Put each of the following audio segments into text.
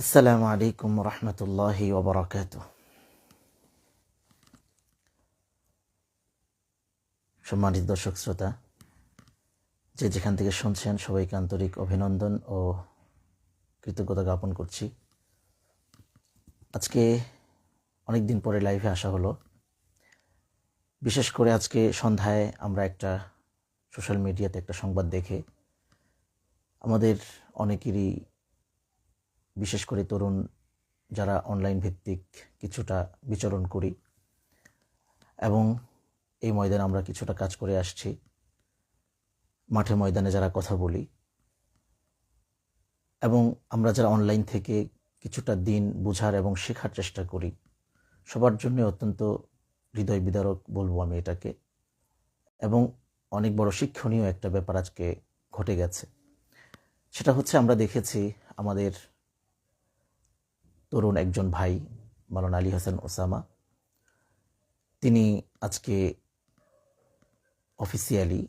আসসালামু আলাইকুম রহমতুল্লাহি ওবরাকাত সম্মানিত দর্শক শ্রোতা, যে যেখান থেকে শুনছেন, সবাইকে আন্তরিক অভিনন্দন ও কৃতজ্ঞতা জ্ঞাপন করছি। আজকে অনেক দিন পরে লাইভে আসা হলো। বিশেষ করে আজকে সন্ধ্যায় আমরা একটা সোশ্যাল মিডিয়াতে একটা সংবাদ দেখে আমাদের অনেকেরই বিশেষ করে তরুণ যারা অনলাইন ভিত্তিক কিছুটা বিচরণ করি এবং এই ময়দানে আমরা কিছুটা কাজ করে আসছি। মাঠে ময়দানে যারা কথা বলি এবং আমরা যারা অনলাইন থেকে কিছুটা দিন বোঝার এবং শেখার চেষ্টা করি, সবার জন্য অত্যন্ত হৃদয় বিদারক বলব আমি এটাকে। এবং অনেক বড় শিক্ষণীয় একটা ব্যাপার আজকে ঘটে গেছে। সেটা হচ্ছে আমরা দেখেছি আমাদের তরুণ একজন ভাই মালানা আলী হাসান ওসামা। তিনি আজকে অফিসিয়ালি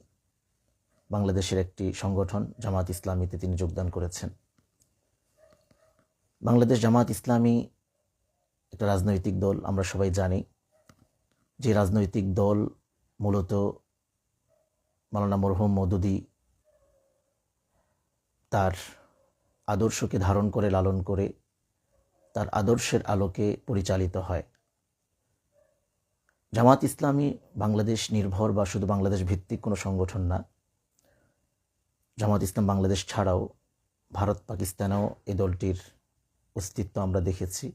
বাংলাদেশের একটি সংগঠন জামাত ইসলামীতে তিনি যোগদান করেছেন। বাংলাদেশ জামাত ইসলামী একটা রাজনৈতিক দল, আমরা সবাই জানি। যে রাজনৈতিক দল মূলত মালানা মরহুম মদুদি তার আদর্শকে ধারণ করে, লালন করে তার আদর্শের আলোকে পরিচালিত হয়। জামাত ইসলামী বাংলাদেশ নির্ভর বা শুধু বাংলাদেশ ভিত্তিক কোনো সংগঠন না, জামাত ইসলাম বাংলাদেশ ছাড়াও ভারত, পাকিস্তানেও এ দলটির অস্তিত্ব আমরা দেখেছি।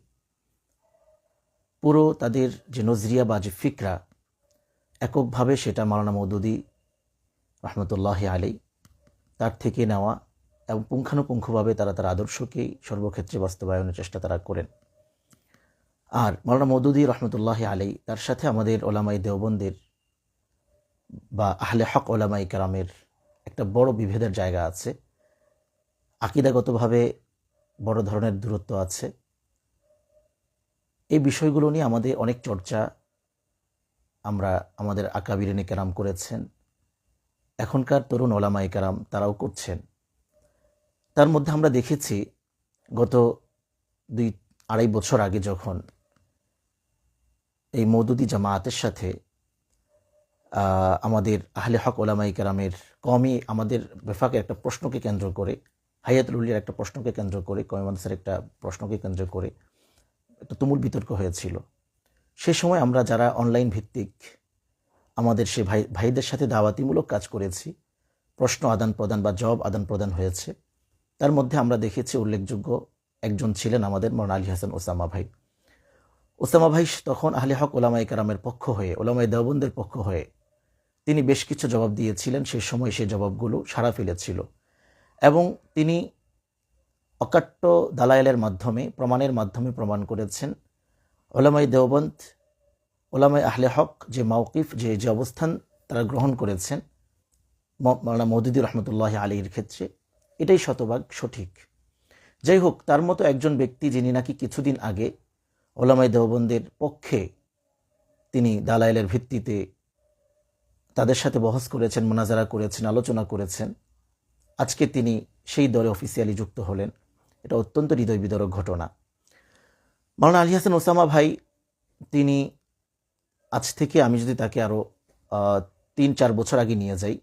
পুরো তাদের যে নজরিয়া বা যে ফিকরা, এককভাবে সেটা মালানা মৌদুদি রহমতুল্লাহ আলী তার থেকে নেওয়া এবং পুঙ্খানুপুঙ্খভাবে তারা তার আদর্শকেই সর্বক্ষেত্রে বাস্তবায়নের চেষ্টা তারা করেন। আর মৌলানা মৌদুদি রহমতুল্লাহ আলী তার সাথে আমাদের ওলামাই দেওবন্দের বা আহলে হক ওলামাই কারামের একটা বড় বিভেদের জায়গা আছে। আকিদাগতভাবে বড় ধরনের দূরত্ব আছে। এই বিষয়গুলো নিয়ে আমাদের অনেক চর্চা আমরা আমাদের আকাবিরিনে কেরাম করেছেন। এখনকার তরুণ ওলামাই কারাম তারাও করছেন। তার মধ্যে আমরা দেখেছি গত দুই আড়াই বছর আগে যখন এই মৌদুদি জামায়াতের সাথে আমাদের আহলে হক ওলামাই কেরামের কমই আমাদের বেফাকের একটা প্রশ্নকে কেন্দ্র করে হায়াতুল উল্লিয়ার একটা প্রশ্নকে কেন্দ্র করে কয়মানসের একটা প্রশ্নকে কেন্দ্র করে একটা তুমুল বিতর্ক হয়েছিল। সে সময় আমরা যারা অনলাইন ভিত্তিক আমাদের সে ভাই, ভাইদের সাথে দাওয়াতিমূলক কাজ করেছি, প্রশ্ন আদান প্রদান বা জব আদান প্রদান হয়েছে। তার মধ্যে আমরা দেখেছি উল্লেখযোগ্য একজন ছিলেন আমাদের মরনা আলী হাসান ওসামা ভাই। ওসামা ভাই তখন আহলে হক ওলামাই কারামের পক্ষ হয়ে ওলামাই দেওবন্দের পক্ষ হয়ে তিনি বেশ কিছু জবাব দিয়েছিলেন। সেই সময় সেই জবাবগুলো সারা ফেলেছিল এবং তিনি অকাট্য দালায়েলের মাধ্যমে, প্রমাণের মাধ্যমে প্রমাণ করেছেন। ওলামাই দেওবন্দ ওলামাই আহলে হক যে মাওকিফ, যে যে অবস্থান তারা গ্রহণ করেছেন মাওলানা মৌদুদি রহমতুল্লাহ আলীর ক্ষেত্রে। এটাই শতভাগ সঠিক। যাই হোক তার মতো একজন ব্যক্তি যিনি নাকি কিছুদিন আগে ওলামাই দেওবন্দের পক্ষে তিনি দালাইলের ভিত্তিতে তাদের সাথে বহস করেছেন, মোনাজারা করেছেন, আলোচনা করেছেন, আজকে তিনি সেই দলে অফিসিয়ালি যুক্ত হলেন। এটা অত্যন্ত হৃদয় বিদরক ঘটনা। মাওলানা আলী হাসান ওসামা ভাই, তিনি আজ থেকে আমি যদি তাকে আরও তিন চার বছর আগে নিয়ে যাই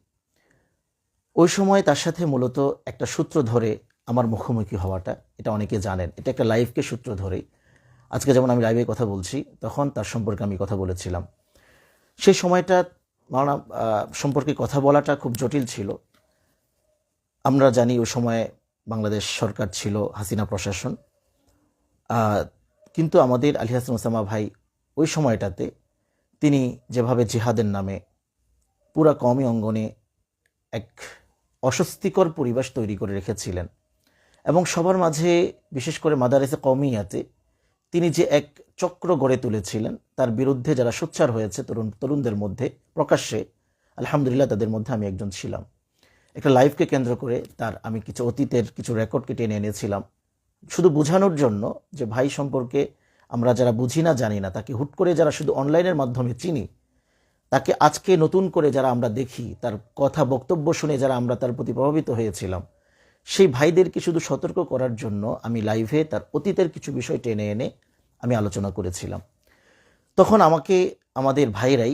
ওই সময় তার সাথে মূলত একটা সূত্র ধরে আমার মুখোমুখি হওয়াটা, এটা অনেকে জানেন। এটা একটা লাইভকে সূত্র ধরেই। আজকে যেমন আমি লাইভে কথা বলছি, তখন তার সম্পর্কে আমি কথা বলেছিলাম। সেই সময়টা মাওলানা সম্পর্কে কথা বলাটা খুব জটিল ছিল। আমরা জানি ওই সময় বাংলাদেশ সরকার ছিল, হাসিনা প্রশাসন। কিন্তু আমাদের আলী হাসান ওসামা ভাই ওই সময়টাতে তিনি যেভাবে জিহাদের নামে পুরা কমই অঙ্গনে এক অস্বস্তিকর পরিবেশ তৈরি করে রেখেছিলেন। এবং সবার মাঝে, বিশেষ করে মাদারেসে কমিয়াতে তিনি যে এক চক্র গড়ে তুলেছিলেন, তার বিরুদ্ধে যারা সোচ্চার হয়েছে তরুণ তরুণদের মধ্যে প্রকাশ্যে, আলহামদুলিল্লাহ তাদের মধ্যে আমি একজন ছিলাম। একটা লাইফকে কেন্দ্র করে তার আমি কিছু অতীতের কিছু রেকর্ডকে টেনে এনেছিলাম। শুধু বোঝানোর জন্য যে ভাই সম্পর্কে আমরা যারা বুঝি না, জানি না, তাকে হুট করে যারা শুধু অনলাইনের মাধ্যমে চিনি তাকে আজকে নতুন করে যারা আমরা দেখি, তার কথা বক্তব্য শুনে যারা আমরা তার প্রতি প্রভাবিত হয়েছিলাম, সেই ভাইদেরকে শুধু সতর্ক করার জন্য আমি লাইভে তার অতীতের কিছু বিষয় টেনে এনে আমি আলোচনা করেছিলাম। তখন আমাকে, আমাদের ভাইরাই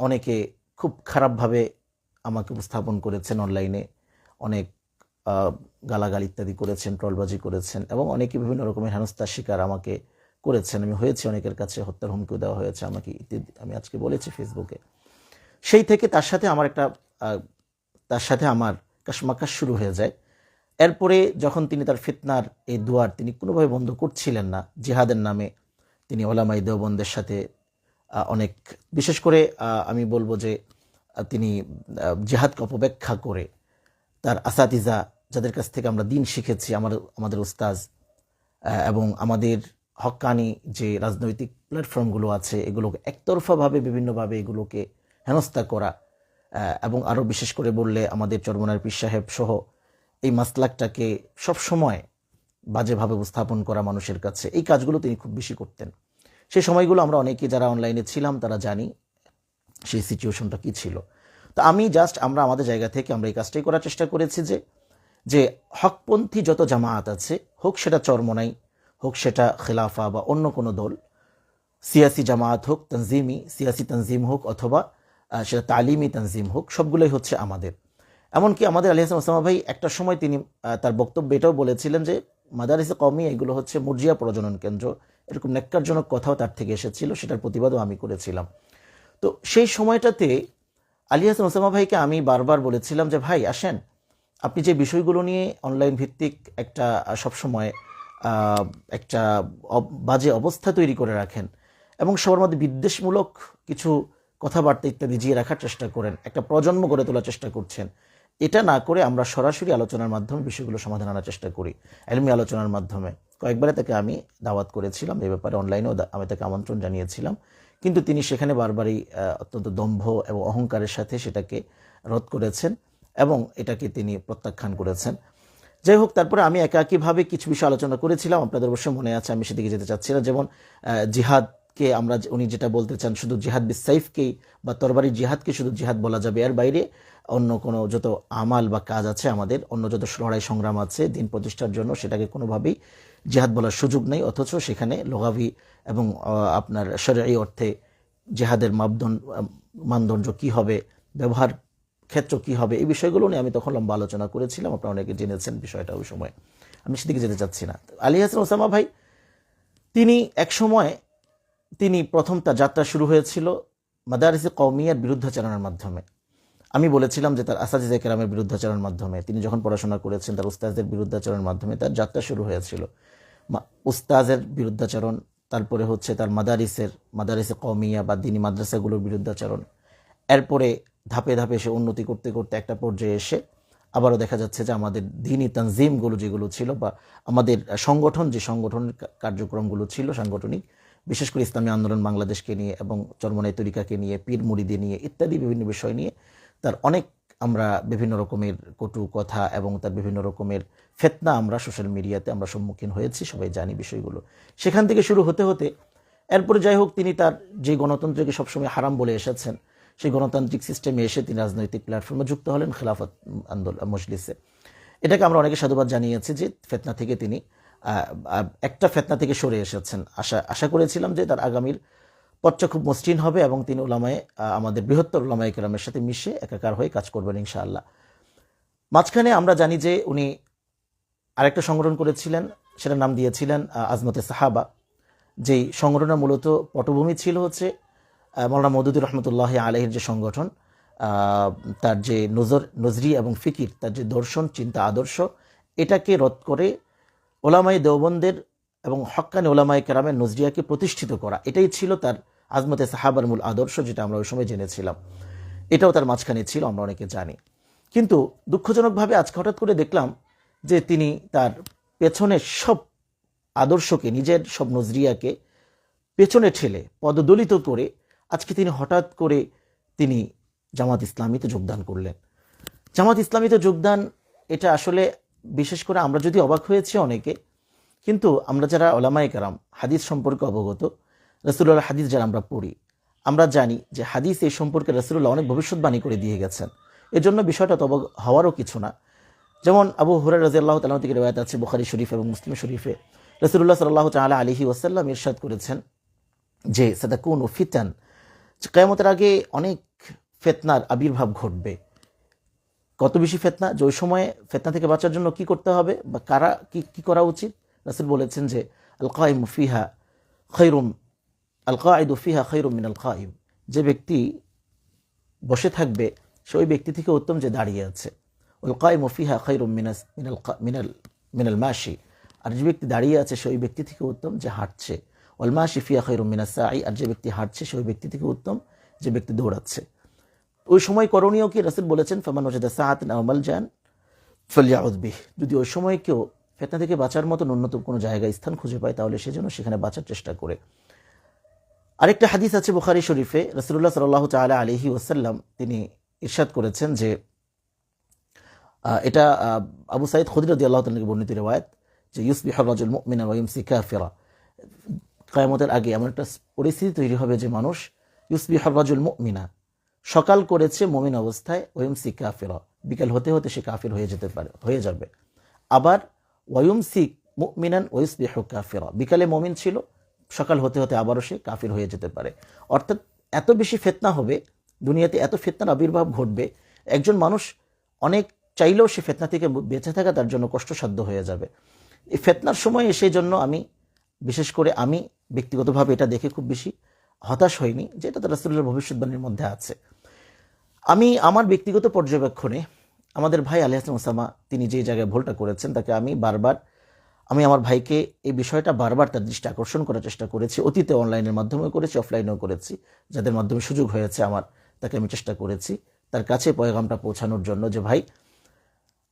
অনেকে খুব খারাপভাবে আমাকে উপস্থাপন করেছেন অনলাইনে, অনেক গালাগাল ইত্যাদি করেছেন, ট্রলবাজি করেছেন এবং অনেকে বিভিন্ন রকমের হেনস্থার শিকার আমাকে করেছেন। আমি হয়েছি অনেকের কাছে হত্যার হুমকিও দেওয়া হয়েছে। আমাকে ইত্যাদি আমি আজকে বলেছি ফেসবুকে। সেই থেকে তার সাথে আমার একটা তার সাথে আমার কাশমাকাশ শুরু হয়ে যায়। এরপরে যখন তিনি তার ফিতনার এই দুয়ার তিনি কোনোভাবে বন্ধ করছিলেন না, জিহাদের নামে তিনি ওলামাই দেওবন্দের সাথে অনেক, বিশেষ করে আমি বলব যে তিনি জিহাদকে অপব্যাখ্যা করে তার আসাতিজা, যাদের কাছ থেকে আমরা দিন শিখেছি, আমার, আমাদের উস্তাজ এবং আমাদের হক্কানি যে রাজনৈতিক প্ল্যাটফর্মগুলো আছে, এগুলোকে একতরফাভাবে, বিভিন্নভাবে এগুলোকে হেনস্থা করা এবং আরও বিশেষ করে বললে আমাদের চরমনার পীর সাহেব সহ এই মাসলাকটাকে সবসময় বাজেভাবে উপস্থাপন করা মানুষের কাছে। এই কাজগুলো তিনি খুব বেশি করতেন। সেই সময়গুলো আমরা অনেকে যারা অনলাইনে ছিলাম, তারা জানি সেই সিচুয়েশনটা কি ছিল। তো আমি জাস্ট আমরা আমাদের জায়গা থেকে আমরা এই কাজটাই করার চেষ্টা করেছি যে যে হকপন্থী যত জামায়াত আছে, হোক সেটা চরমনাই হোক সেটা খেলাফা বা অন্য কোনো দল, সিয়াসি জামায়াত হোক, তনজিমি, সিয়াসি তনজিম হোক অথবা সেটা তালিমি তনজিম হোক, সবগুলোই হচ্ছে আমাদের। এমনকি আমাদের আলী হাসান ওসামা ভাই, একটা সময় তিনি তার বক্তব্যে এটাও বলেছিলেন যে, মাদারিসে কমি এগুলো হচ্ছে মুরজিয়া প্রজনন কেন্দ্র, এরকম ন্যাক্কারজনক কথাও তার থেকে এসেছিল, সেটার প্রতিবাদও আমি করেছিলাম। তো সেই সময়টাতে আলী হাসান ওসামা ভাইকে আমি বারবার বলেছিলাম যে, ভাই, আসেন, আপনি যে বিষয়গুলো নিয়ে অনলাইন ভিত্তিক একটা সবসময় একটা বাজে অবস্থা তৈরি করে রাখেন এবং সবার মধ্যে বিদ্বেষমূলক কিছু কথাবার্তা ইত্যাদি জিয়ে রাখার চেষ্টা করেন, একটা প্রজন্ম গড়ে তোলার চেষ্টা করছেন। এটা না করে আমরা সরাসরি আলোচনার মাধ্যমে বিষয়গুলো সমাধান আনার চেষ্টা করি এলমি আলোচনার মাধ্যমে। কয়েকবারে তাকে আমি দাওয়াত করেছিলাম, এ ব্যাপারে অনলাইনেও আমি তাকে আমন্ত্রণ জানিয়েছিলাম। কিন্তু তিনি সেখানে বারবারই অত্যন্ত দম্ভ এবং অহংকারের সাথে সেটাকে রদ করেছেন এবং এটাকে তিনি প্রত্যাখ্যান করেছেন। যাই হোক, তারপরে আমি একাকীভাবে কিছু বিষয় আলোচনা করেছিলাম আপনাদের অবশ্যই মনে আছে, আমি সেদিকে যেতে চাচ্ছি না যেমন জিহাদকে আমরা উনি যেটা বলতে চান, শুধু জিহাদ বিসাইফকেই বা তরবারি জিহাদকে শুধু জিহাদ বলা যাবে। এর বাইরে অন্য কোনো যত আমাল বা কাজ আছে আমাদের, অন্য যত লড়াই সংগ্রাম আছে, দিন প্রতিষ্ঠার জন্য সেটাকে কোনোভাবেই জিহাদ বলার সুযোগ নেই। অথচ সেখানে লোগাভি এবং আপনার শরী অর্থে জেহাদের মাপদণ্ড, মানদণ্ড কী হবে, ব্যবহার ক্ষেত্র কি হবে? এই বিষয়গুলো নিয়ে আমি তখন লম্বা আলোচনা করেছিলাম। আপনারা অনেকে জেনেছেন বিষয়টা ওই সময়। আমি সেদিকে যেতে চাচ্ছি না। আলী হাসান ওসামা ভাই, তিনি এক সময় তিনি প্রথম তার যাত্রা শুরু হয়েছিল মাদারিসে কৌমিয়ার বিরুদ্ধাচরণের মাধ্যমে। আমি বলেছিলাম যে তার আসাদিজে কেরামের বিরুদ্ধাচরণের মাধ্যমে, তিনি যখন পড়াশোনা করেছেন তার উস্তাজদের বিরুদ্ধাচরণের মাধ্যমে তার যাত্রা শুরু হয়েছিল। উস্তাজের বিরুদ্ধাচরণ, তারপরে হচ্ছে তার মাদারিসের, মাদারিসে কৌমিয়া বা দিনী মাদ্রাসাগুলোর বিরুদ্ধাচরণ। এরপরে ধাপে ধাপে সে উন্নতি করতে করতে একটা পর্যায়ে এসে আবারও দেখা যাচ্ছে যে আমাদের দিনই তানজিমগুলো যেগুলো ছিল বা আমাদের সংগঠন, যে সংগঠনের কার্যক্রমগুলো ছিল, সাংগঠনিক, বিশেষ করে ইসলামী আন্দোলন বাংলাদেশকে নিয়ে এবং চরমনাই তরিকাকে নিয়ে, পীর মুড়িদে নিয়ে ইত্যাদি বিভিন্ন বিষয় নিয়ে তার অনেক আমরা বিভিন্ন রকমের কটু কথা এবং তার বিভিন্ন রকমের ফেতনা আমরা সোশ্যাল মিডিয়াতে আমরা সম্মুখীন হয়েছি, সবাই জানি বিষয়গুলো। সেখান থেকে শুরু হতে হতে এরপরে যাই হোক, তিনি তার যে গণতন্ত্রকে সবসময় হারাম বলে এসেছেন সেই গণতান্ত্রিক সিস্টেমে এসে তিনি রাজনৈতিক প্ল্যাটফর্মে যুক্ত হলেন খেলাফত আন্দোলন মজলিসে। এটাকে আমরা অনেকে সাধুবাদ জানিয়েছি যে ফেতনা থেকে তিনি একটা ফেতনা থেকে সরে এসেছেন। আশা আশা করেছিলাম যে তার আগামীর পথটা খুব মসৃণ হবে এবং তিনি ওলামায় আমাদের বৃহত্তর ওলামায় কেরামের সাথে মিশে একাকার হয়ে কাজ করবেন ইনশাআল্লাহ। মাঝখানে আমরা জানি যে উনি আরেকটা সংগঠন করেছিলেন, সেটার নাম দিয়েছিলেন আজমতে সাহাবা, যেই সংগঠনের মূলত পটভূমি ছিল হচ্ছে মৌলানা মদুদুর রহমতুল্লাহ আলহের যে সংগঠন তার যে নজর, নজরি এবং ফিকির, তার যে দর্শন, চিন্তা, আদর্শ, এটাকে রদ করে ওলামাই দেওবন্দের এবং হক্কানি ওলামাই কেরামের নজরিয়াকে প্রতিষ্ঠিত করা। এটাই ছিল তার আজমতে সাহাবার মূল আদর্শ, যেটা আমরা ওই সময় জেনেছিলাম। এটাও তার মাঝখানে ছিল, আমরা অনেকে জানি। কিন্তু দুঃখজনকভাবে আজকে হঠাৎ করে দেখলাম যে তিনি তার পেছনের সব আদর্শকে, নিজের সব নজরিয়াকে পেছনে ঠেলে, পদদলিত করে আজকে তিনি হঠাৎ করে তিনি জামাত ইসলামীতে যোগদান করলেন। জামাত ইসলামীতে যোগদান, এটা আসলে বিশেষ করে আমরা যদি অবাক হয়েছি অনেকে, কিন্তু আমরা যারা ওলামাই কারাম, হাদিস সম্পর্কে অবগত রসুল্লাহ হাদিস যারা আমরা পড়ি, আমরা জানি যে হাদিস এই সম্পর্কে রসুল্লাহ অনেক ভবিষ্যৎবাণী করে দিয়ে গেছেন। এজন্য বিষয়টা তো অবাক হওয়ারও কিছু না। যেমন আবু হুরার রাজি আল্লাহ তালাম থেকে রেবায়ত আছে বুখারি শরীফ এবং মুসলিম শরীফে। রসুল্লাহ সাল্লাহ তালা আলহি ওয়াসাল্লাম ইরশাদ করেছেন যে সাদাকুন ও ফিতান কেয়ামতের আগে অনেক ফেতনার আবির্ভাব ঘটবে। কত বেশি ফেতনা? যে ওই সময়ে ফেতনা থেকে বাঁচার জন্য কি করতে হবে? বা কারা, কি কি করা উচিত? রাসুল বলেছেন যে আল কাইম ফিহা খৈরুম আল কাঈদ ফিহা খৈরুম মিনাল কাইম যে ব্যক্তি বসে থাকবে, সে ওই ব্যক্তি থেকে উত্তম যে দাঁড়িয়ে আছে। উল কাইম ফিহা খৈরুম মিনাস, মিনাল মিনাল মিনাল মাসি আর যে ব্যক্তি দাঁড়িয়ে আছে, সে ওই ব্যক্তি থেকে উত্তম যে হাঁটছে। ওল শিফিয়া ফিয়া খৈরুম মিনাস সাই আর যে ব্যক্তি হাঁটছে, সে ওই ব্যক্তি থেকে উত্তম যে ব্যক্তি দৌড়াচ্ছে। ওই সময় করণীয় কি? রাসুল বলেছেন, ফামান ওজাদা সাহাত নামাল যান ফলিয়াউদ্বিহ যদি ওই সময় কেউ ফেতনা থেকে বাঁচার মতো ন্যূনতম কোনো জায়গায় স্থান খুঁজে পায়, তাহলে সেজন্য সেখানে বাঁচার চেষ্টা করে। আরেকটা হাদিস আছে বুখারি শরীফে রসুল্লাহ সাল্লাহ তালা আলহি ওসাল্লাম তিনি ইরশাদ করেছেন যে এটা আবু সাইদ খদিরদি আল্লাহ তালকে বর্ণিত রেওয়ায়ত যে ইউসবি হরাজুল মুমিনা ওয়াইমসি কাফেরা। কায়ামতের আগে এমন একটা পরিস্থিতি তৈরি হবে যে মানুষ ইউসবি হরাজুল মুমিনা সকাল করেছে মমিন অবস্থায় ওয়ুমসি কাফেরা, বিকাল হতে হতে সে কাফির হয়ে যেতে পারে, হয়ে যাবে। আবার ওয়ুমসি মুমিনান ওয়ুসবিহ কাফেরা, বিকালে মমিন ছিল, সকাল হতে হতে আবারও সে কাফির হয়ে যেতে পারে। অর্থাৎ এত বেশি ফেতনা হবে, দুনিয়াতে এত ফেতনার আবির্ভাব ঘটবে, একজন মানুষ অনেক চাইলেও সে ফেতনা থেকে বেঁচে থাকা তার জন্য কষ্টসাধ্য হয়ে যাবে। এই ফেতনার সময় সেই জন্য আমি বিশেষ করে আমি ব্যক্তিগতভাবে এটা দেখে খুব বেশি হতাশ হইনি যে এটা তো রাসুল্লাহর ভবিষ্যৎবাণীর মধ্যে আছে। আমি আমার ব্যক্তিগত পর্যবেক্ষণে আমাদের ভাই আলী হাসান ওসামা, তিনি যে জায়গায় ভুলটা করেছেন, তাকে আমি বারবার, আমি আমার ভাইকে এই বিষয়টা বারবার তার দৃষ্টি আকর্ষণ করার চেষ্টা করেছি, অতীতে অনলাইনের মাধ্যমেও করেছি, অফলাইনেও করেছি, যাদের মাধ্যমে সুযোগ হয়েছে আমার, তাকে আমি চেষ্টা করেছি তার কাছে পয়গামটা পৌঁছানোর জন্য যে, ভাই,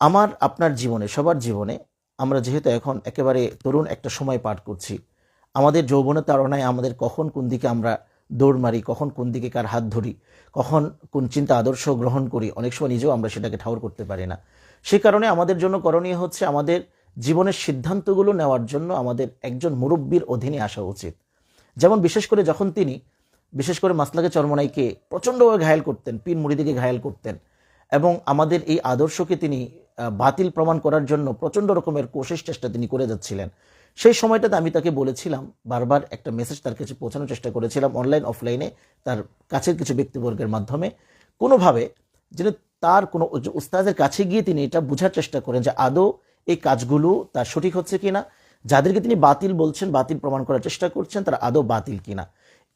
আমার, আপনার জীবনে, সবার জীবনে আমরা যেহেতু এখন একেবারে তরুণ একটা সময় পার করছি, আমাদের যৌবনের তাড়নায় আমাদের কখন কোন দিকে আমরা দৌড় মারি, কখন কোন দিকে কার হাত ধরি, কখন কোন চিন্তা আদর্শ গ্রহণ করি, অনেক সময় নিজেও আমরা সেটাকে ঠাউর করতে পারি না। সে কারণে আমাদের জন্য করণীয় হচ্ছে আমাদের জীবনের সিদ্ধান্তগুলো নেওয়ার জন্য আমাদের একজন মুরব্বীর অধীনে আসা উচিত। যেমন বিশেষ করে যখন তিনি, বিশেষ করে মাসলাকে চরমনাইকে প্রচণ্ডভাবে ঘায়াল করতেন, পীর মুড়িদিকে ঘায়াল করতেন এবং আমাদের এই আদর্শকে তিনি বাতিল প্রমাণ করার জন্য প্রচণ্ড রকমের কোশিস চেষ্টা তিনি করে যাচ্ছিলেন। সেই সময়টাতে আমি তাকে বলেছিলাম, বারবার একটা মেসেজ তার কাছে পৌঁছানোর চেষ্টা করেছিলাম অনলাইন অফলাইনে তার কাছের কিছু ব্যক্তিবর্গের মাধ্যমে। কোনোভাবে যেন তার কোনো উস্তাদের কাছে গিয়ে তিনি এটা বোঝার চেষ্টা করেন যে আদৌ এই কাজগুলো তার সঠিক হচ্ছে কিনা। যাদেরকে তিনি বাতিল বলছেন, বাতিল প্রমাণ করার চেষ্টা করছেন, তারা আদৌ বাতিল কিনা।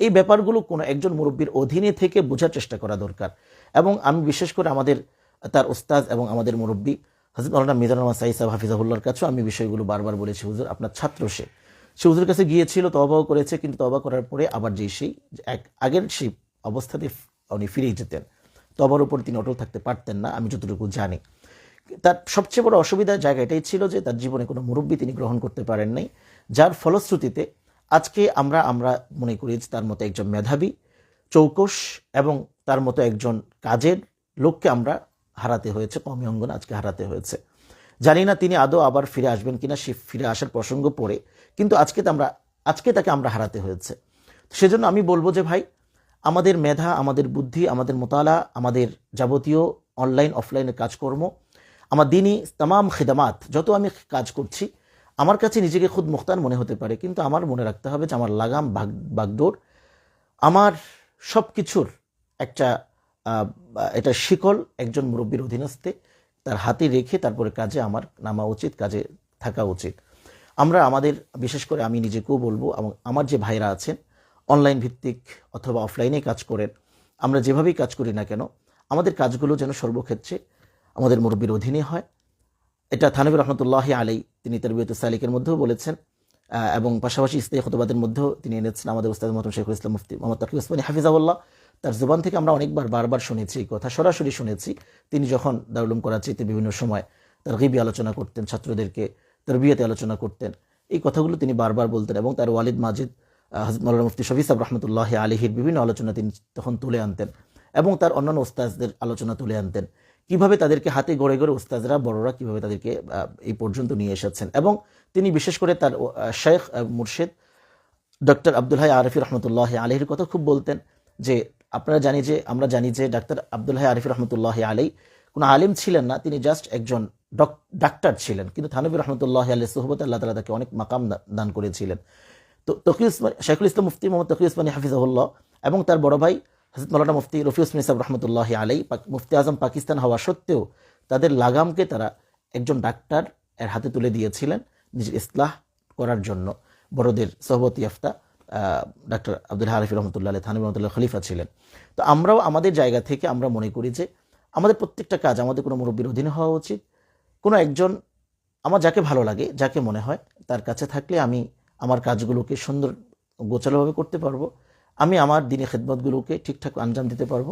এই ব্যাপারগুলো কোনো একজন মুরব্বীর অধীনে থেকে বোঝার চেষ্টা করা দরকার। এবং আমি বিশেষ করে আমাদের, তার ওস্তাদ এবং আমাদের মুরব্বী, হজরত মৌলানা মিজানুর সাইদ সাহেব হাফিজাহুল্লার কাছেও আমি বিষয়গুলো বারবার বলেছি, হুজুর, আপনার ছাত্র সে। সে হুজুরের কাছে গিয়েছিল তবাও করেছে, কিন্তু তবা করার পরে আবার যেই সেই, এক আগের সেই অবস্থাতে উনি ফিরেই যেতেন। তবার উপর তিনি অটল থাকতে পারতেন না, আমি যতটুকু জানি। তার সবচেয়ে বড় অসুবিধার জায়গা এটাই ছিল যে, তার জীবনে কোনো মুরব্বী তিনি গ্রহণ করতে পারেন নাই। যার ফলশ্রুতিতে আজকে আমরা আমরা মনে করি তার মতো একজন মেধাবী, চৌকস এবং তার মতো একজন কাজের লোককে আমরা হারাতে হয়েছে কমি অঙ্গন আজকে হারাতে হয়েছে। জানি না তিনি আদৌ আবার ফিরে আসবেন কিনা, সে ফিরে আসার প্রসঙ্গ পড়ে, কিন্তু আজকে তো আমরা, আজকে তাকে আমরা হারাতে হয়েছে। সেজন্য আমি বলব যে ভাই, আমাদের মেধা, আমাদের বুদ্ধি, আমাদের মোতালা, আমাদের যাবতীয় অনলাইন, অফলাইনের কাজকর্ম, আমার দিনই তামাম খেদামাত, যত আমি কাজ করছি আমার কাছে নিজেকে খুদ মুখতার মনে হতে পারে, কিন্তু আমার মনে রাখতে হবে যে আমার লাগাম বাগ, বাগডোর, আমার সব কিছুর একটা এটা শিকল একজন মুরব্বীর অধীনস্থে, তার হাতে রেখে তারপরে কাজে আমার নামা উচিত, কাজে থাকা উচিত। আমরা আমাদের, বিশেষ করে আমি নিজেকেও বলব এবং আমার যে ভাইরা আছেন অনলাইন ভিত্তিক অথবা অফলাইনে কাজ করেন, আমরা যেভাবেই কাজ করি না কেন, আমাদের কাজগুলো যেন সর্বক্ষেত্রে আমাদের মুরব্বীর অধীনে হয় এটা থানবী রহমতুল্লাহ আলাই তিনি তরবিয়ত সালিকের মধ্যেও বলেছেন এবং পাশাপাশি ইস্তাই খতবাদের মধ্যেও তিনি এনেছেন আমাদের উস্তাদ মহতম শেখুল ইসলাম মুফতি মোহাম্মদ তাকি উসমানী হাফিজাউল্লাহ তার জুবান থেকে আমরা অনেকবার, বারবার শুনেছি এই কথা, সরাসরি শুনেছি। তিনি যখন দারুলুম করাচিতে বিভিন্ন সময় তার গিবি আলোচনা করতেন, ছাত্রদেরকে তরবিয়তে আলোচনা করতেন, এই কথাগুলো তিনি বারবার বলতেন এবং তার ওয়ালিদ মাজিদ হজরত মৌলানা মুফতি শফি সাহেব রহমতুল্লাহ আলিহির বিভিন্ন আলোচনা তিনি তখন তুলে আনতেন এবং তার অন্যান্য ওস্তাজদের আলোচনা তুলে আনতেন। কীভাবে তাদেরকে হাতে গড়ে গড়ে উস্তাজরা বড়রা কীভাবে তাদেরকে এই পর্যন্ত নিয়ে এসেছেন। এবং তিনি বিশেষ করে তার শেখ মুর্শেদ, ডক্টর আব্দুল হাই আরিফি রহমতুল্লাহ আলহির কথা খুব বলতেন যে, আপনারা জানি যে, আমরা জানি যে ডাক্তার আব্দুল হাই আরিফি রহমতুল্লাহ আলাই কোনো আলিম ছিলেন না, তিনি জাস্ট একজন ডক- ডাক্তার ছিলেন। কিন্তু থানবী রহমতুল্লাহ আল্লাহ সোহবত আল্লাহ তালা তাকে অনেক মাকাম দান করেছিলেন। তো তকি উসমান, শেখুল ইসলাম মুফতি মোহাম্মদ তকি উসমানী হাফিজাহুল্লাহ এবং তার বড় ভাই হজরত মৌলানা মুফতি রফি উসমান ইসাব রহমতুল্লাহ আলাই মুফতি আজম পাকিস্তান হওয়া সত্ত্বেও তাদের লাগামকে তারা একজন ডাক্তার এর হাতে তুলে দিয়েছিলেন নিজের ইসলাহ করার জন্য। বড়দের সহবত ইয়াফতা ডাক্তার আব্দুল হারিফ রহমতুল্লাহ আলী থানবী রহমতুল্লাহ খলিফা ছিলেন। তো আমরাও আমাদের জায়গা থেকে আমরা মনে করি যে আমাদের প্রত্যেকটা কাজ আমাদের কোনো মুরব্বীর অধীনে হওয়া উচিত। কোনো একজন আমার যাকে ভালো লাগে, যাকে মনে হয়, তার কাছে থাকলে আমি আমার কাজগুলোকে সুন্দর গোছালোভাবে করতে পারব। আমি আমার দিনে খেদমতগুলোকে ঠিকঠাক আঞ্জাম দিতে পারব।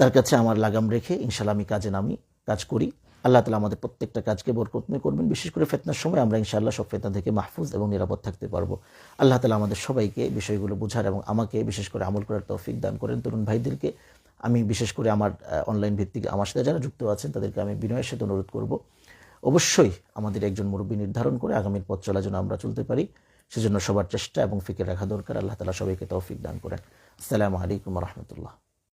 তার কাছে আমার লাগাম রেখে ইনশাল্লাহ আমি কাজে নামি, কাজ করি। আল্লাহ তালা আমাদের প্রত্যেকটা কাজকে বরকতময় করবেন। বিশেষ করে ফেতনার সময় আমরা ইনশাআল্লাহ সব ফেতনা থেকে মাহফুজ এবং নিরাপদ থাকতে পারব। আল্লাহ তালা আমাদের সবাইকে বিষয়গুলো বোঝার এবং আমাকে বিশেষ করে আমল করার তৌফিক দান করেন তরুণ ভাইদেরকে। আমি বিশেষ করে আমার অনলাইন ভিত্তিক আমার সাথে যারা যুক্ত আছেন তাদেরকে আমি বিনয়ের সাথে অনুরোধ করব। অবশ্যই আমাদের একজন মুরব্বী নির্ধারণ করে আগামীর পথ চলার জন্য আমরা চলতে পারি। সেজন্য সবার চেষ্টা এবং ফিকে রাখা দরকার। আল্লাহ তালা সবাইকে তৌফিক দান করেন। আসসালামু আলাইকুম রহমতুল্লাহ।